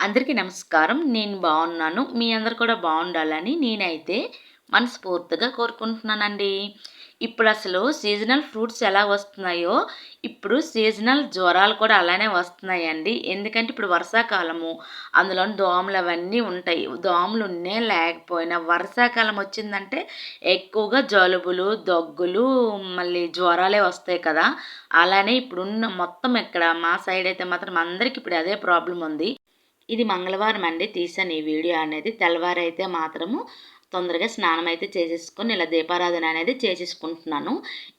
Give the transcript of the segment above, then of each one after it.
అందరికీ నమస్కారం. నేను బాగున్నాను. మీ అందరు కూడా బాగుండాలని నేనైతే మనస్ఫూర్తిగా కోరుకుంటున్నానండి. ఇప్పుడు అసలు సీజనల్ ఫ్రూట్స్ ఎలా వస్తున్నాయో ఇప్పుడు సీజనల్ జ్వరాలు కూడా అలానే వస్తున్నాయండి. ఎందుకంటే ఇప్పుడు వర్షాకాలము అందులో దోమలు అవన్నీ ఉంటాయి. దోమలు ఉన్నే లేకపోయినా వర్షాకాలం వచ్చిందంటే ఎక్కువగా జలుబులు దగ్గులు మళ్ళీ జ్వరాలే వస్తాయి కదా. అలానే ఇప్పుడున్న మొత్తం ఇక్కడ మా సైడ్ అయితే మాత్రం అందరికి ఇప్పుడు అదే ప్రాబ్లం ఉంది. ఇది మంగళవారం అండి తీసాను ఈ వీడియో అనేది. తెల్లవారైతే మాత్రము తొందరగా స్నానం అయితే చేసేసుకొని ఇలా దీపారాధన అనేది చేసేసుకుంటున్నాను.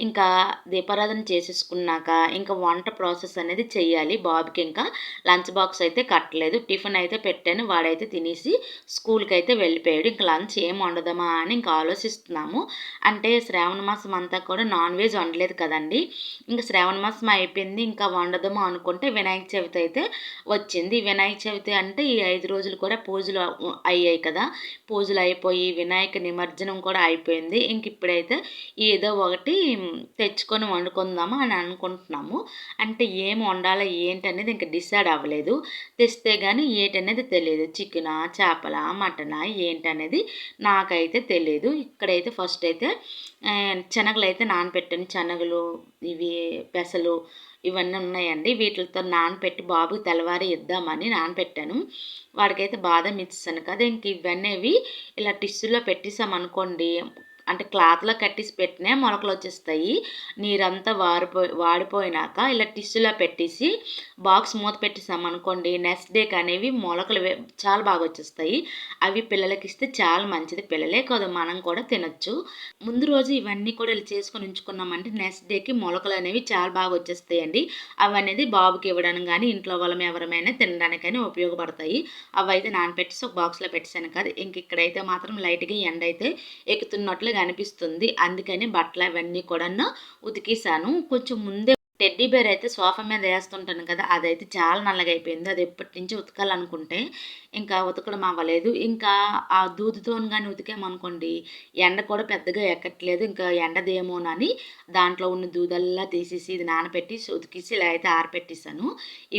ఇంకా దీపారాధన చేసేసుకున్నాక ఇంకా వంట ప్రాసెస్ అనేది చేయాలి బాబుకి. ఇంకా లంచ్ బాక్స్ అయితే కట్టలేదు. టిఫిన్ అయితే పెట్టాను. వాడైతే తినేసి స్కూల్కి అయితే వెళ్ళిపోయాడు. ఇంకా లంచ్ ఏం వండదామా అని ఇంకా ఆలోచిస్తున్నాము. అంటే శ్రావణ మాసం అంతా కూడా నాన్ వెజ్ వండలేదు కదండి. ఇంకా శ్రావణ మాసం అయిపోయింది. ఇంకా వండదామా అనుకుంటే వినాయక చవితి అయితే వచ్చింది. వినాయక చవితి అంటే ఈ ఐదు రోజులు కూడా పూజలు అయ్యాయి కదా. పూజలు అయిపోయి వినాయక నిమజ్జనం కూడా అయిపోయింది. ఇంక ఇప్పుడైతే ఏదో ఒకటి తెచ్చుకొని వండుకుందాము అని అనుకుంటున్నాము. అంటే ఏం వండాలో ఏంటి అనేది ఇంకా డిసైడ్ అవ్వలేదు. తెస్తే కానీ ఏంటనేది తెలియదు. చికెనా చేపల మటనా ఏంటనేది నాకైతే తెలియదు. ఇక్కడైతే ఫస్ట్ అయితే శనగలు అయితే నానపెట్టాను. శనగలు ఇవి పెసలు ఇవన్నీ ఉన్నాయండి. వీటితో నానపెట్టి బాబు తెల్లవారి ఇద్దామని నానపెట్టాను. వాడికైతే బాదం ఇచ్చాను కదా ఇంక ఇవన్నీ ఇలా టిష్యూలో పెట్టేసామనుకోండి అంటే క్లాత్లో కట్టేసి పెట్టినా మొలకలు వచ్చేస్తాయి. నీరంతా వారిపో వాడిపోయినాక ఇలా టిష్యూలో పెట్టేసి బాక్స్ మూత పెట్టేసాం అనుకోండి నెక్స్ట్ డేకి అనేవి మొలకలు చాలా బాగా వచ్చేస్తాయి. అవి పిల్లలకి ఇస్తే చాలా మంచిది. పిల్లలే కాదు మనం కూడా తినొచ్చు. ముందు రోజు ఇవన్నీ కూడా ఇలా చేసుకొని ఉంచుకున్నామంటే నెక్స్ట్ డేకి మొలకలు అనేవి చాలా బాగా వచ్చేస్తాయండి. అవి అనేది బాబుకి ఇవ్వడానికి కానీ ఇంట్లో వాళ్ళం ఎవరమైనా తినడానికైనా ఉపయోగపడతాయి. అవి అయితే నానపెట్టేసి ఒక బాక్స్లో పెట్టేసాను కదా. ఇంక ఇక్కడైతే మాత్రం లైట్గా ఎండ అయితే ఎక్కుతున్నట్లు కనిపిస్తుంది. అందుకని బట్టలు అవన్నీ కూడా ఉతికేసాను. కొంచెం ముందే టెడ్డీ బేర్ అయితే సోఫా మీద వేస్తుంటాను కదా అదైతే చాలా నల్లగా అయిపోయింది. అది ఎప్పటి నుంచి ఉతకాలనుకుంటే ఇంకా ఉతకడం అవ్వలేదు. ఇంకా ఆ దూదుతో కానీ ఉతికామనుకోండి ఎండ కూడా పెద్దగా ఎక్కట్లేదు. ఇంకా ఎండదేమోనని దాంట్లో ఉన్న దూదల్లా తీసేసి ఇది నానబెట్టి ఉతికేసి ఇలా అయితే ఆరపెట్టేసాను.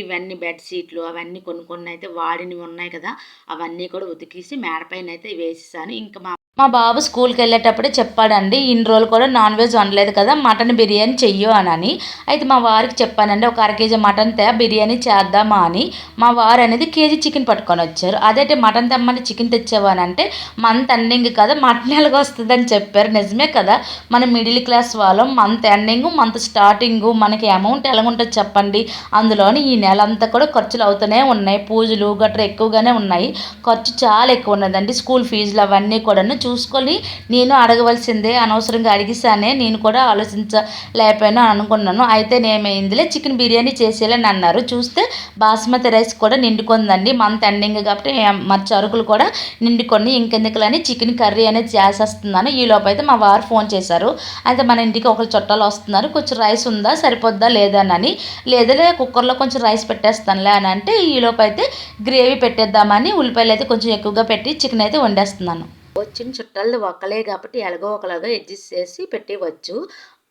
ఇవన్నీ బెడ్షీట్లు అవన్నీ కొన్ని కొన్ని అయితే వాడినవి ఉన్నాయి కదా అవన్నీ కూడా ఉతికేసి మేడపైన అయితే వేసేసాను. ఇంకా మా మా బాబు స్కూల్కి వెళ్ళేటప్పుడే చెప్పాడండి ఇన్ని రోజులు కూడా నాన్ వెజ్ వండలేదు కదా మటన్ బిర్యానీ చెయ్యు అని అయితే మా వారికి చెప్పానండి ఒక అర కేజీ మటన్ తే బిర్యానీ చేద్దామా అని. మా వారు అనేది కేజీ చికెన్ పట్టుకొని వచ్చారు. అదైతే మటన్ తెమ్మని చికెన్ తెచ్చేవానంటే మంత్ ఎండింగ్ కదా మటన్ ఎలాగ వస్తుందని చెప్పారు. నిజమే కదా మన మిడిల్ క్లాస్ వాళ్ళం మంత్ ఎండింగ్ మంత్ స్టార్టింగ్ మనకి అమౌంట్ ఎలా ఉంటుంది చెప్పండి. అందులోని ఈ నెల అంతా కూడా ఖర్చులు అవుతూనే ఉన్నాయి పూజలు గట్రా ఎక్కువగానే ఉన్నాయి. ఖర్చు చాలా ఎక్కువ ఉన్నదండి స్కూల్ ఫీజులు అవన్నీ కూడా చూసుకొని నేను అడగవలసిందే అనవసరంగా అడిగిస్తానే నేను కూడా ఆలోచించలేకపోయాను అనుకున్నాను. అయితే నేమైందిలే చికెన్ బిర్యానీ చేసేయాలని అన్నారు. చూస్తే బాస్మతి రైస్ కూడా నిండుకుందండి మంత్ ఎండింగ్ కాబట్టి మరి చరుకులు కూడా నిండుకొని ఇంకెందుకులని చికెన్ కర్రీ అనేది చేసేస్తున్నాను. ఈ లోపు అయితే మా వారు ఫోన్ చేశారు. అయితే మన ఇంటికి ఒకరు చుట్టాలు వస్తున్నారు కొంచెం రైస్ ఉందా సరిపోద్దా లేదానని లేదలే కుక్కర్లో కొంచెం రైస్ పెట్టేస్తానులే అని అంటే ఈ లోపు అయితే గ్రేవీ పెట్టేద్దామని ఉల్లిపాయలు అయితే కొంచెం ఎక్కువగా పెట్టి చికెన్ అయితే వండేస్తున్నాను. వచ్చిన చుట్టాలది ఒక్కలే కాబట్టి ఎలాగో ఒకలాగా అడ్జస్ట్ చేసి పెట్టేవచ్చు.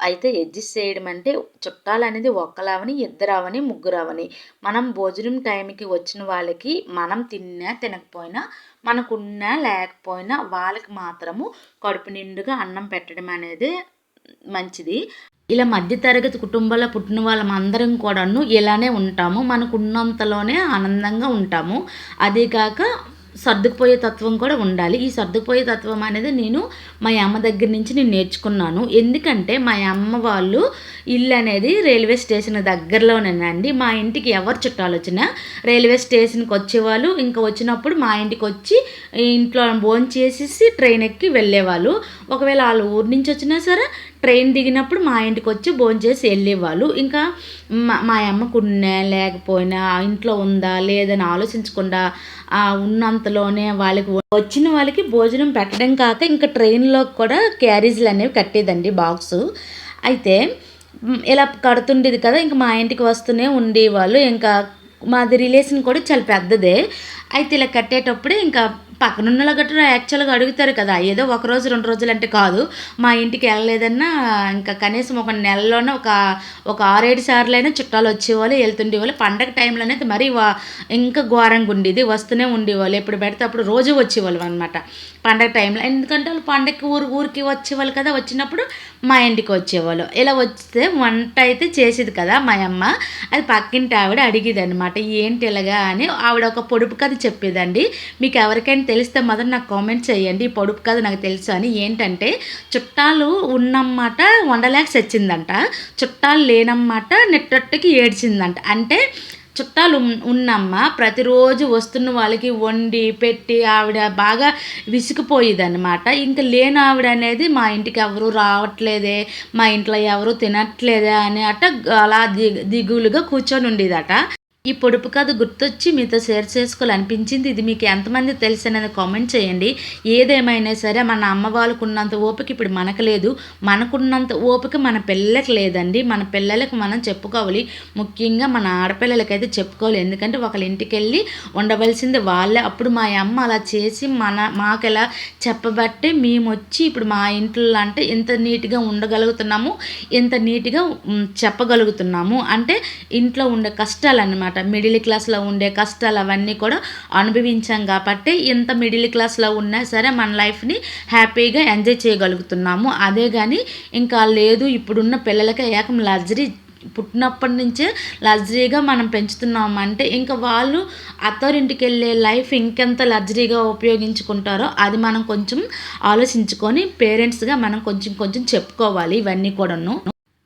అయితే అడ్జస్ట్ చేయడం అంటే చుట్టాలు అనేది ఒక్కలవని ఇద్దరవని ముగ్గురవని. మనం భోజనం టైంకి వచ్చిన వాళ్ళకి మనం తిన్నా తినకపోయినా మనకున్నా లేకపోయినా వాళ్ళకి మాత్రము కడుపు నిండుగా అన్నం పెట్టడం అనేది మంచిది. ఇలా మధ్యతరగతి కుటుంబంలో పుట్టిన వాళ్ళం అందరం కూడాను ఇలానే ఉంటాము. మనకు ఉన్నంతలోనే ఆనందంగా ఉంటాము. అదే కాక సర్దుకుపోయే తత్వం కూడా ఉండాలి. ఈ సర్దుకుపోయే తత్వం అనేది నేను మా అమ్మ దగ్గర నుంచి నేను నేర్చుకున్నాను. ఎందుకంటే మా అమ్మ వాళ్ళు ఇల్లు అనేది రైల్వే స్టేషన్ దగ్గరలోనేనండి మా ఇంటికి ఎవరు చుట్టాలు వచ్చినా రైల్వే స్టేషన్కి వచ్చేవాళ్ళు. ఇంకా వచ్చినప్పుడు మా ఇంటికి వచ్చి ఇంట్లో భోజనం చేసేసి ట్రైన్ ఎక్కి వెళ్ళేవాళ్ళు. ఒకవేళ వాళ్ళ ఊరు నుంచి వచ్చినా సరే ట్రైన్ దిగినప్పుడు మా ఇంటికి వచ్చి భోంచేసి వెళ్ళేవాళ్ళు. ఇంకా మా మా అమ్మకున్నా లేకపోయినా ఇంట్లో ఉందా లేదని ఆలోచించకుండా ఉన్నంతలోనే వాళ్ళకి వచ్చిన వాళ్ళకి భోజనం పెట్టడం కాక ఇంకా ట్రైన్లో కూడా క్యారేజీలు అనేవి కట్టేదండి బాక్సు. అయితే ఇలా కడుతుండేది కదా ఇంకా మా ఇంటికి వస్తూనే ఉండేవాళ్ళు. ఇంకా మాది రిలేషన్ కూడా చాలా పెద్దదే. అయితే ఇలా కట్టేటప్పుడే ఇంకా పక్కనున్న గట్రా యాక్చువల్గా అడుగుతారు కదా ఏదో ఒక రోజు రెండు రోజులు అంటే కాదు. మా ఇంటికి వెళ్ళలేదన్నా ఇంకా కనీసం ఒక నెలలోనే ఒక ఒక ఆరేడు సార్లైనా చుట్టాలు వచ్చేవాళ్ళు వెళ్తుండేవాళ్ళు. పండగ టైంలోనే అయితే మరీ వా- ఇంకా ఘోరంగా ఉండేది వస్తూనే ఉండేవాళ్ళు. ఎప్పుడు పెడితే అప్పుడు రోజు వచ్చేవాళ్ళు అనమాట పండగ టైంలో ఎందుకంటే వాళ్ళు పండగకి ఊరు ఊరికి వచ్చేవాళ్ళు కదా వచ్చినప్పుడు మా ఇంటికి వచ్చేవాళ్ళు. ఇలా వస్తే వంట అయితే చేసేది కదా మా అమ్మ. అది పక్కింటి ఆవిడ అడిగేది అనమాట ఏంటి ఇలాగా? అని. ఆవిడ ఒక పొడుపు కథ చెప్పేదండి. మీకు ఎవరికైనా తెలిస్తే మాత్రం నాకు కామెంట్ చేయండి. ఈ పొడుపు కథ నాకు తెలుసు అని. ఏంటంటే చుట్టాలు ఉన్నమాట వండలేక చచ్చిందంట చుట్టాలు లేనమాట నెట్టట్టుకి ఏడ్చిందంట. అంటే చుట్టాలు ఉన్నమ్మ ప్రతిరోజు వస్తున్న వాళ్ళకి వండి పెట్టి ఆవిడ బాగా విసిగిపోయేదన్నమాట ఇంకా లేని ఆవిడ అనేది మా ఇంటికి ఎవరు రావట్లేదే మా ఇంట్లో ఎవరు తినట్లేదే అని అట అలా దిగు దిగులుగా కూర్చొని ఉండేదట ఈ పొడుపు కథ గుర్తొచ్చి మీతో షేర్ చేసుకోవాలనిపించింది. ఇది మీకు ఎంతమంది తెలిసినది అనేది కామెంట్ చేయండి. ఏదేమైనా సరే మన అమ్మ వాళ్ళకు ఉన్నంత ఓపిక ఇప్పుడు మనకు లేదు. మనకున్నంత ఓపిక మన పిల్లలకు లేదండి. మన పిల్లలకు మనం చెప్పుకోవాలి. ముఖ్యంగా మన ఆడపిల్లలకైతే చెప్పుకోవాలి. ఎందుకంటే ఒకళ్ళ ఇంటికి వెళ్ళి ఉండవలసింది వాళ్ళే. అప్పుడు మా అమ్మ అలా చేసి మన మాకు ఎలా చెప్పబట్టి మేము వచ్చి ఇప్పుడు మా ఇంట్లో అంటే ఇంత నీట్గా ఉండగలుగుతున్నాము. ఇంత నీట్గా చెప్పగలుగుతున్నాము. అంటే ఇంట్లో ఉండే కష్టాలు అనమాట మిడిల్ క్లాస్లో ఉండే కష్టాలు అవన్నీ కూడా అనుభవించాం కాబట్టి ఇంత మిడిల్ క్లాస్లో ఉన్నా సరే మన లైఫ్ని హ్యాపీగా ఎంజాయ్ చేయగలుగుతున్నాము. అదే కానీ ఇంకా లేదు ఇప్పుడున్న పిల్లలకి ఏకం లగ్జరీ పుట్టినప్పటి నుంచే లగ్జరీగా మనం పెంచుతున్నాం అంటే ఇంకా వాళ్ళు అత్తోరింటికి వెళ్ళే లైఫ్ ఇంకెంత లగ్జరీగా ఉపయోగించుకుంటారో అది మనం కొంచెం ఆలోచించుకొని పేరెంట్స్గా మనం కొంచెం కొంచెం చెప్పుకోవాలి ఇవన్నీ కూడాను.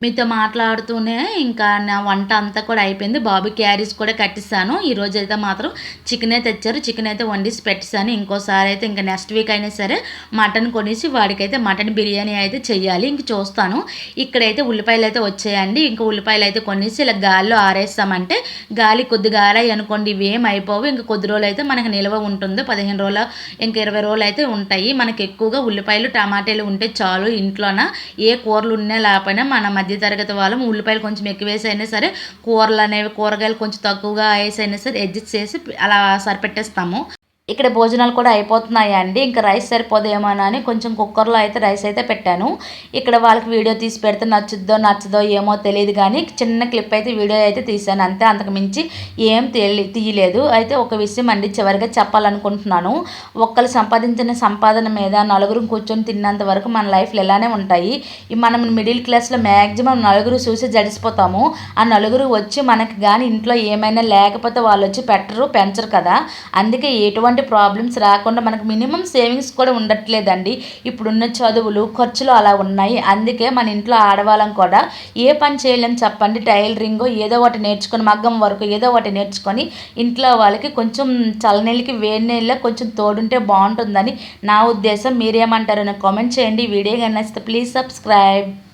మీతో మాట్లాడుతూనే ఇంకా నా వంట అంతా కూడా అయిపోయింది. బాబు క్యారీస్ కూడా కట్టిస్తాను. ఈరోజు అయితే మాత్రం చికెన్ అయితే తెచ్చారు. చికెన్ అయితే వండిసి పెట్టిస్తాను ఇంకోసారి అయితే ఇంకా నెక్స్ట్ వీక్ అయినా సరే మటన్ కొనేసి వాడికైతే మటన్ బిర్యానీ అయితే చేయాలి ఇంక చూస్తాను. ఇక్కడైతే ఉల్లిపాయలు అయితే వచ్చాయండి. ఇంకా ఉల్లిపాయలు అయితే కొనేసి ఇలా గాలిలో ఆరేస్తామంటే గాలి కొద్ది గాలి అనుకోండి. ఇవి ఏం అయిపోవు. ఇంకా కొద్ది రోజులు అయితే మనకి నిల్వ ఉంటుంది. పదిహేను రోజులు ఇంకా ఇరవై రోజులు అయితే ఉంటాయి. మనకి ఎక్కువగా ఉల్లిపాయలు టమాటాలు ఉంటే చాలు ఇంట్లోన? ఏ కూరలు ఉన్నా లేకపోయినా మన మధ్యతరగతి వాళ్ళం ఉల్లిపాయలు కొంచెం ఎక్కువ వేసి అయినా సరే కూరలు అనేవి కూరగాయలు కొంచెం తక్కువగా వేసి అయినా సరే అడ్జస్ట్ చేసి అలా సరిపెట్టేస్తాము. ఇక్కడ భోజనాలు కూడా అయిపోతున్నాయి అండి? ఇంకా రైస్ సరిపోదేమో అని కొంచెం కుక్కర్లో అయితే రైస్ అయితే పెట్టాను. ఇక్కడ వాళ్ళకి వీడియో తీసి పెడితే నచ్చుద్దో నచ్చదో ఏమో తెలియదు కానీ చిన్న క్లిప్ అయితే వీడియో అయితే తీసాను అంతే అంతకు మించి ఏం తీయలేదు. అయితే ఒక విషయం అండి చివరిగా చెప్పాలనుకుంటున్నాను. ఒక్కరు సంపాదించిన సంపాదన మీద నలుగురు కూర్చొని తిన్నంత వరకు మన లైఫ్లో ఇలానే ఉంటాయి. మనం మిడిల్ క్లాస్లో మ్యాక్సిమం నలుగురు చూసి జడిసిపోతాము. ఆ నలుగురు వచ్చి మనకి కానీ ఇంట్లో ఏమైనా లేకపోతే వాళ్ళు వచ్చి పెట్టరు పెంచరు కదా. అందుకే ఎటువంటి ప్రాబ్లమ్స్ రాకుండా మనకు మినిమం సేవింగ్స్ కూడా ఉండట్లేదండి. ఇప్పుడున్న చదువులు ఖర్చులు అలా ఉన్నాయి. అందుకే మన ఇంట్లో ఆడవాళ్ళం కూడా ఏ పని చేయలేం చెప్పండి. టైలరింగ్ ఏదో ఒకటి నేర్చుకొని మగ్గం వరకు ఏదో ఒకటి నేర్చుకొని ఇంట్లో వాళ్ళకి కొంచెం చల్లనీళ్ళకి వేడి నీళ్ళ కొంచెం తోడుంటే బాగుంటుందని నా ఉద్దేశం. మీరేమంటారని కామెంట్ చేయండి. వీడియో కానీ నచ్చితే ప్లీజ్ సబ్స్క్రైబ్.